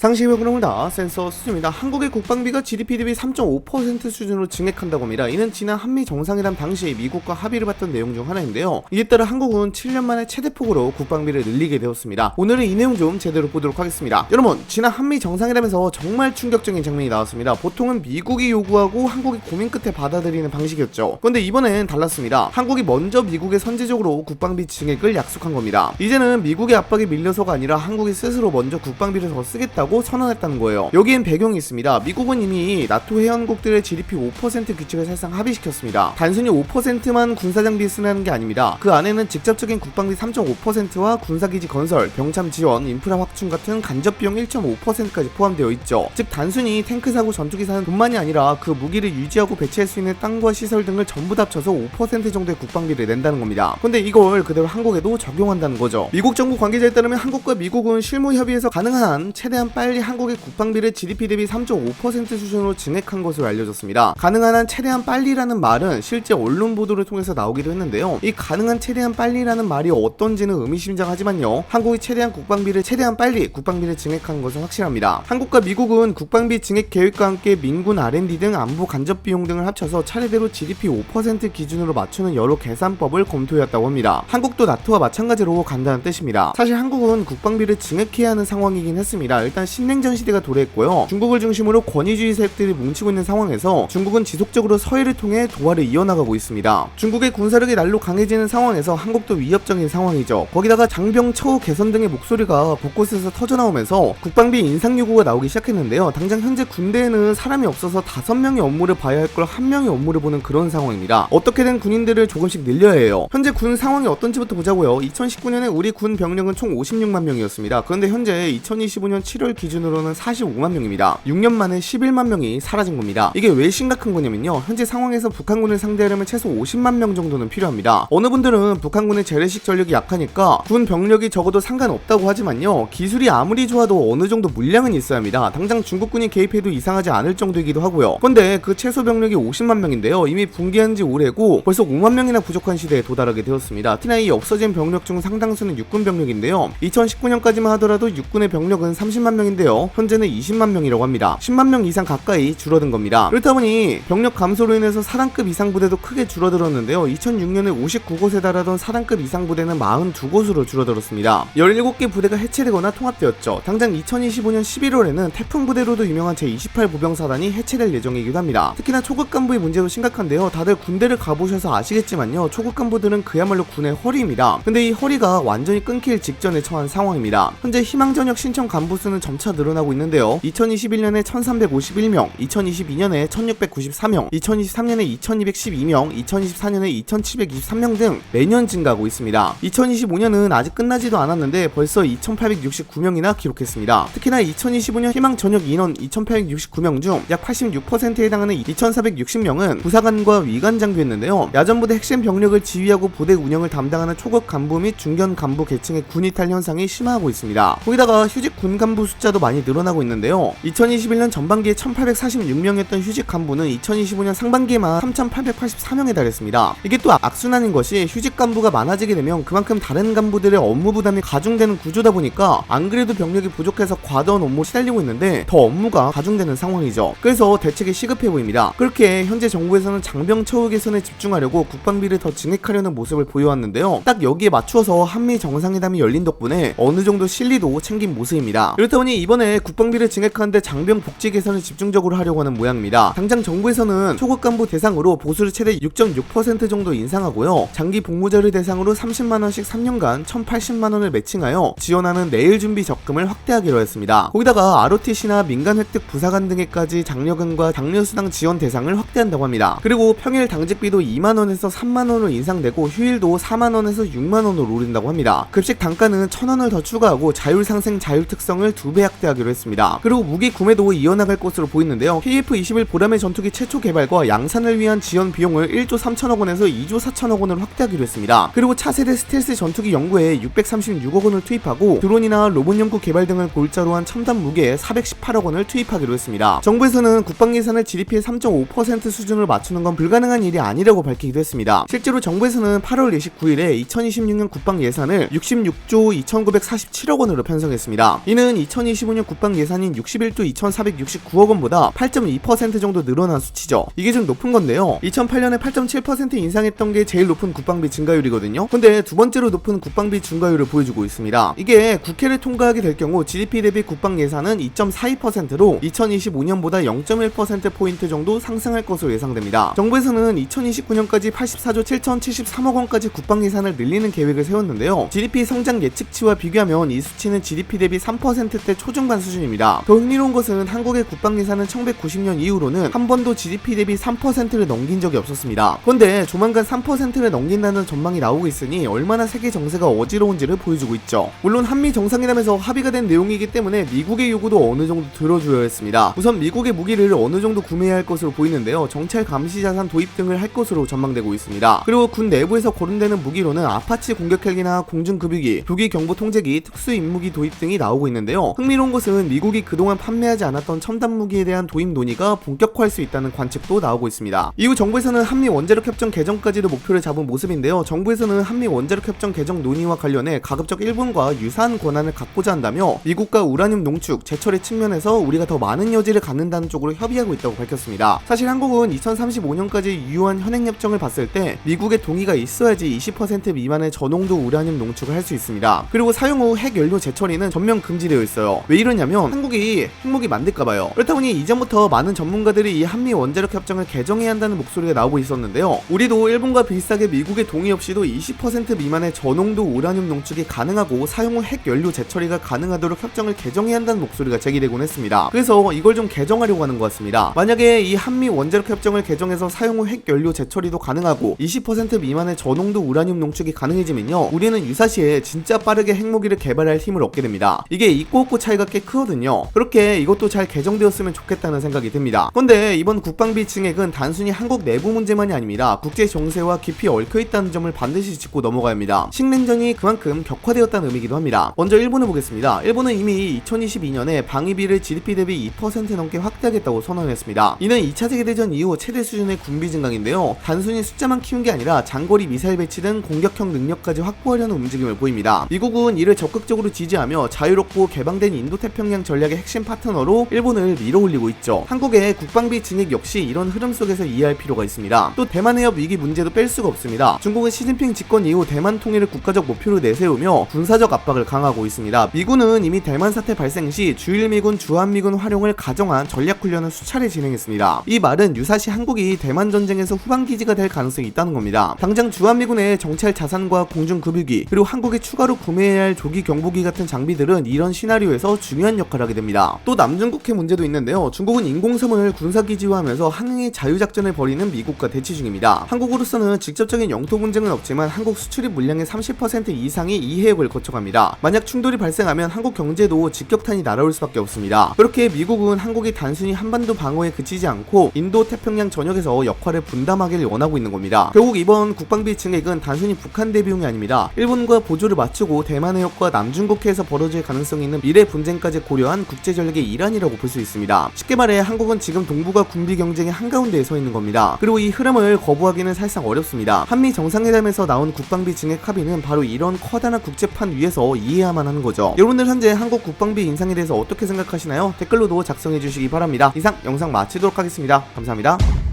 상식의 흐름을 다 센서 수준입니다. 한국의 국방비가 GDP 대비 3.5% 수준으로 증액한다고 합니다. 이는 지난 한미 정상회담 당시 미국과 합의를 봤던 내용 중 하나인데요. 이에 따라 한국은 7년 만에 최대폭으로 국방비를 늘리게 되었습니다. 오늘은 이 내용 좀 제대로 보도록 하겠습니다. 여러분, 지난 한미 정상회담에서 정말 충격적인 장면이 나왔습니다. 보통은 미국이 요구하고 한국이 고민 끝에 받아들이는 방식이었죠. 그런데 이번엔 달랐습니다. 한국이 먼저 미국에 선제적으로 국방비 증액을 약속한 겁니다. 이제는 미국의 압박에 밀려서가 아니라 한국이 스스로 먼저 국방비를 더 쓰겠다고 선언했다는 거예요. 여기엔 배경이 있습니다. 미국은 이미 나토 회원국들의 GDP 5% 규칙을 사실상 합의시켰습니다. 단순히 5%만 군사장비에 쓰는 게 아닙니다. 그 안에는 직접적인 국방비 3.5%와 군사기지 건설, 병참 지원, 인프라 확충 같은 간접 비용 1.5%까지 포함되어 있죠. 즉 단순히 탱크 사고 전투기 사는 돈만이 아니라 그 무기를 유지하고 배치할 수 있는 땅과 시설 등을 전부 다 합쳐서 5% 정도의 국방비를 낸다는 겁니다. 근데 이걸 그대로 한국에도 적용한다는 거죠. 미국 정부 관계자에 따르면 한국과 미국은 실무 협의에서 가능한 한 최대한 빨리 한국의 국방비를 GDP 대비 3.5% 수준으로 증액한 것으로 알려졌습니다. 가능한 한 최대한 빨리라는 말은 실제 언론 보도를 통해서 나오기도 했는데요. 이 가능한 최대한 빨리라는 말이 어떤지는 의미심장하지만요. 한국이 최대한 국방비를 최대한 빨리 국방비를 증액한 것은 확실합니다. 한국과 미국은 국방비 증액 계획과 함께 민군 R&D 등 안보 간접 비용 등을 합쳐서 차례대로 GDP 5% 기준으로 맞추는 여러 계산법을 검토해왔다고 합니다. 한국도 나토와 마찬가지로 간다는 뜻입니다. 사실 한국은 국방비를 증액해야 하는 상황이긴 했습니다. 일단 신냉전 시대가 도래했고요. 중국을 중심으로 권위주의 세력들이 뭉치고 있는 상황에서 중국은 지속적으로 서해를 통해 도하를 이어나가고 있습니다. 중국의 군사력이 날로 강해지는 상황에서 한국도 위협적인 상황이죠. 거기다가 장병 처우 개선 등의 목소리가 곳곳에서 터져나오면서 국방비 인상 요구가 나오기 시작했는데요. 당장 현재 군대에는 사람이 없어서 다섯 명의 업무를 봐야 할걸한 명의 업무를 보는 그런 상황입니다. 어떻게든 군인들을 조금씩 늘려야 해요. 현재 군 상황이 어떤지부터 보자고요. 2019년에 우리 군 병력은 총 56만 명이었습니다. 그런데 현재 2025년 7월 기준으로는 45만 명입니다. 6년 만에 11만 명이 사라진 겁니다. 이게 왜 심각한 거냐면요. 현재 상황에서 북한군을 상대하려면 최소 50만 명 정도는 필요합니다. 어느 분들은 북한군의 재래식 전력이 약하니까 군 병력이 적어도 상관없다고 하지만요. 기술이 아무리 좋아도 어느 정도 물량은 있어야 합니다. 당장 중국군이 개입해도 이상하지 않을 정도이기도 하고요. 근데 그 최소 병력이 50만 명인데요. 이미 붕괴한 지 오래고 벌써 5만 명이나 부족한 시대에 도달하게 되었습니다. 특히나 이 없어진 병력 중 상당수는 육군 병력인데요. 2019년까지만 하더라도 육군의 병력은 30만 명 인데요. 현재는 20만 명이라고 합니다. 10만 명 이상 가까이 줄어든 겁니다. 그렇다 보니 병력 감소로 인해서 사단급 이상 부대도 크게 줄어들었는데요. 2006년에 59곳에 달하던 사단급 이상 부대는 42곳으로 줄어들었습니다. 17개 부대가 해체되거나 통합되었죠. 당장 2025년 11월에는 태풍 부대로도 유명한 제28 부병사단이 해체될 예정이기도 합니다. 특히나 초급 간부의 문제도 심각한데요. 다들 군대를 가보셔서 아시겠지만요. 초급 간부들은 그야말로 군의 허리입니다. 근데 이 허리가 완전히 끊길 직전에 처한 상황입니다. 현재 희망전역 신청 간부 수는 점차 늘어나고 있는데요. 2021년에 1351명, 2022년에 1694명, 2023년에 2212명, 2024년에 2723명 등 매년 증가하고 있습니다. 2025년은 아직 끝나지도 않았는데 벌써 2869명이나 기록했습니다. 특히나 2025년 희망 전역 인원 2869명 중 약 86%에 해당하는 2460명은 부사관과 위관 장교였는데요. 야전부대 핵심 병력을 지휘하고 부대 운영을 담당하는 초급 간부 및 중견 간부 계층의 군이탈 현상이 심화하고 있습니다. 거기다가 휴직 군 간부 숫자도 많이 늘어나고 있는데요. 2021년 전반기에 1846명이었던 휴직 간부는 2025년 상반기에만 3884명에 달했습니다. 이게 또 악순환인 것이 휴직 간부가 많아지게 되면 그만큼 다른 간부들의 업무 부담이 가중되는 구조다 보니까 안 그래도 병력이 부족해서 과도한 업무 시달리고 있는데 더 업무가 가중되는 상황이죠. 그래서 대책이 시급해 보입니다. 그렇게 현재 정부에서는 장병 처우 개선에 집중하려고 국방비를 더 증액하려는 모습을 보여왔는데요. 딱 여기에 맞추어서 한미 정상회담이 열린 덕분에 어느 정도 실리도 챙긴 모습입니다. 그렇다 보니 이번에 국방비를 증액하는데 장병 복지 개선을 집중적으로 하려고 하는 모양입니다. 당장 정부에서는 초급 간부 대상으로 보수를 최대 6.6% 정도 인상하고요. 장기 복무자를 대상으로 30만 원씩 3년간 1,080만 원을 매칭하여 지원하는 내일 준비 적금을 확대하기로 했습니다. 거기다가 ROTC나 민간 획득 부사관 등에까지 장려금과 장려수당 지원 대상을 확대한다고 합니다. 그리고 평일 당직비도 2만 원에서 3만 원으로 인상되고 휴일도 4만 원에서 6만 원으로 오른다고 합니다. 급식 단가는 1,000원을 더 추가하고 자율 상생 자율 특성을 2배 확대하기로 했습니다. 그리고 무기 구매도 이어나갈 것으로 보이는데요. KF-21 보람의 전투기 최초 개발과 양산을 위한 지원 비용을 1조 3천억 원에서 2조 4천억 원을 확대하기로 했습니다. 그리고 차세대 스텔스 전투기 연구에 636억 원을 투입하고 드론이나 로봇 연구 개발 등을 골자로 한 첨단 무기에 418억 원을 투입하기로 했습니다. 정부에서는 국방 예산을 GDP의 3.5% 수준으로 맞추는 건 불가능한 일이 아니라고 밝히기도 했습니다. 실제로 정부에서는 8월 29일에 2026년 국방 예산을 66조 2,947억 원으로 편성했습니다. 이는 2025년 국방 예산인 61조 2,469억 원보다 8.2% 정도 늘어난 수치죠. 이게 좀 높은 건데요. 2008년에 8.7% 인상했던 게 제일 높은 국방비 증가율이거든요. 근데 두 번째로 높은 국방비 증가율을 보여주고 있습니다. 이게 국회를 통과하게 될 경우 GDP 대비 국방 예산은 2.42%로 2025년보다 0.1%포인트 정도 상승할 것으로 예상됩니다. 정부에서는 2029년까지 84조 7,073억 원까지 국방 예산을 늘리는 계획을 세웠는데요. GDP 성장 예측치와 비교하면 이 수치는 GDP 대비 3%대 초중반 수준입니다. 더 흥미로운 것은 한국의 국방 예산은 1990년 이후로는 한 번도 GDP 대비 3%를 넘긴 적이 없었습니다. 그런데 조만간 3%를 넘긴다는 전망이 나오고 있으니 얼마나 세계 정세가 어지러운지를 보여주고 있죠. 물론 한미 정상회담에서 합의가 된 내용이기 때문에 미국의 요구도 어느 정도 들어줘야 했습니다. 우선 미국의 무기를 어느 정도 구매해야 할 것으로 보이는데요. 정찰 감시 자산 도입 등을 할 것으로 전망되고 있습니다. 그리고 군 내부에서 거론되는 무기로는 아파치 공격 헬기나 공중 급유기, 조기 경보 통제기, 특수 임무기 도입 등이 나오고 있는데요. 로운 것은 미국이 그동안 판매하지 않았던 첨단 무기에 대한 도입 논의가 본격화할 수 있다는 관측도 나오고 있습니다. 이후 정부에서는 한미 원자력 협정 개정까지도 목표를 잡은 모습인데요. 정부에서는 한미 원자력 협정 개정 논의와 관련해 가급적 일본과 유사한 권한을 갖고자 한다며 미국과 우라늄 농축, 제철의 측면에서 우리가 더 많은 여지를 갖는다는 쪽으로 협의하고 있다고 밝혔습니다. 사실 한국은 2035년까지 유효한 현행 협정을 봤을 때 미국의 동의가 있어야지 20% 미만의 저농도 우라늄 농축을 할 수 있습니다. 그리고 사용 후 핵 연료 재처리는 전면 금지되어 있어요. 왜 이러냐면 한국이 핵무기 만들까 봐요. 그렇다 보니 이전부터 많은 전문가들이 이 한미 원자력 협정을 개정해야 한다는 목소리가 나오고 있었는데요. 우리도 일본과 비슷하게 미국의 동의 없이도 20% 미만의 저농도 우라늄 농축이 가능하고 사용 후 핵 연료 재처리가 가능하도록 협정을 개정해야 한다는 목소리가 제기되곤 했습니다. 그래서 이걸 좀 개정하려고 하는 것 같습니다. 만약에 이 한미 원자력 협정을 개정해서 사용 후 핵 연료 재처리도 가능하고 20% 미만의 저농도 우라늄 농축이 가능해지면요. 우리는 유사시에 진짜 빠르게 핵무기를 개발할 힘을 얻게 됩니다. 이게 있고 없고 차이가 꽤 크거든요. 그렇게 이것도 잘 개정되었으면 좋겠다는 생각이 듭니다. 근데 이번 국방비 증액은 단순히 한국 내부 문제만이 아닙니다. 국제 정세와 깊이 얽혀 있다는 점을 반드시 짚고 넘어가야 합니다. 식냉전이 그만큼 격화되었다는 의미이기도 합니다. 먼저 일본을 보겠습니다. 일본은 이미 2022년에 방위비를 GDP 대비 2% 넘게 확대하겠다고 선언했습니다. 이는 2차 세계대전 이후 최대 수준의 군비 증강인데요. 단순히 숫자만 키운 게 아니라 장거리 미사일 배치 등 공격형 능력까지 확보하려는 움직임을 보입니다. 미국은 이를 적극적으로 지지하며 자유롭고 개방된 인도태평양 전략의 핵심 파트너로 일본을 밀어올리고 있죠. 한국의 국방비 증액 역시 이런 흐름 속에서 이해할 필요가 있습니다. 또 대만 해협 위기 문제도 뺄 수가 없습니다. 중국은 시진핑 집권 이후 대만 통일을 국가적 목표로 내세우며 군사적 압박을 강화하고 있습니다. 미군은 이미 대만 사태 발생 시 주일미군 주한미군 활용을 가정한 전략훈련을 수차례 진행했습니다. 이 말은 유사시 한국이 대만 전쟁에서 후방 기지가 될 가능성이 있다는 겁니다. 당장 주한미군의 정찰 자산과 공중 급유기 그리고 한국이 추가로 구매해야 할 조기 경보기 같은 장비들은 이런 시나리오에서 중요한 역할을 하게 됩니다. 또 남중국해 문제도 있는데요. 중국은 인공섬을 군사기지화하면서 항해 자유작전을 벌이는 미국과 대치 중입니다. 한국으로서는 직접적인 영토 분쟁은 없지만 한국 수출입 물량의 30% 이상이 이 해역을 거쳐갑니다. 만약 충돌이 발생하면 한국 경제도 직격탄이 날아올 수밖에 없습니다. 그렇게 미국은 한국이 단순히 한반도 방어에 그치지 않고 인도 태평양 전역에서 역할을 분담하기를 원하고 있는 겁니다. 결국 이번 국방비 증액은 단순히 북한 대비용이 아닙니다. 일본과 보조를 맞추고 대만 해역과 남중국해에서 벌어질 가능성이 있는 미래 분쟁까지 고려한 국제 전략의 일환이라고 볼 수 있습니다. 쉽게 말해 한국은 지금 동북아 군비 경쟁의 한가운데에 서 있는 겁니다. 그리고 이 흐름을 거부하기는 사실상 어렵습니다. 한미 정상회담에서 나온 국방비 증액 합의는 바로 이런 커다란 국제판 위에서 이해야만 하는 거죠. 여러분들 현재 한국 국방비 인상에 대해서 어떻게 생각하시나요? 댓글로도 작성해 주시기 바랍니다. 이상 영상 마치도록 하겠습니다. 감사합니다.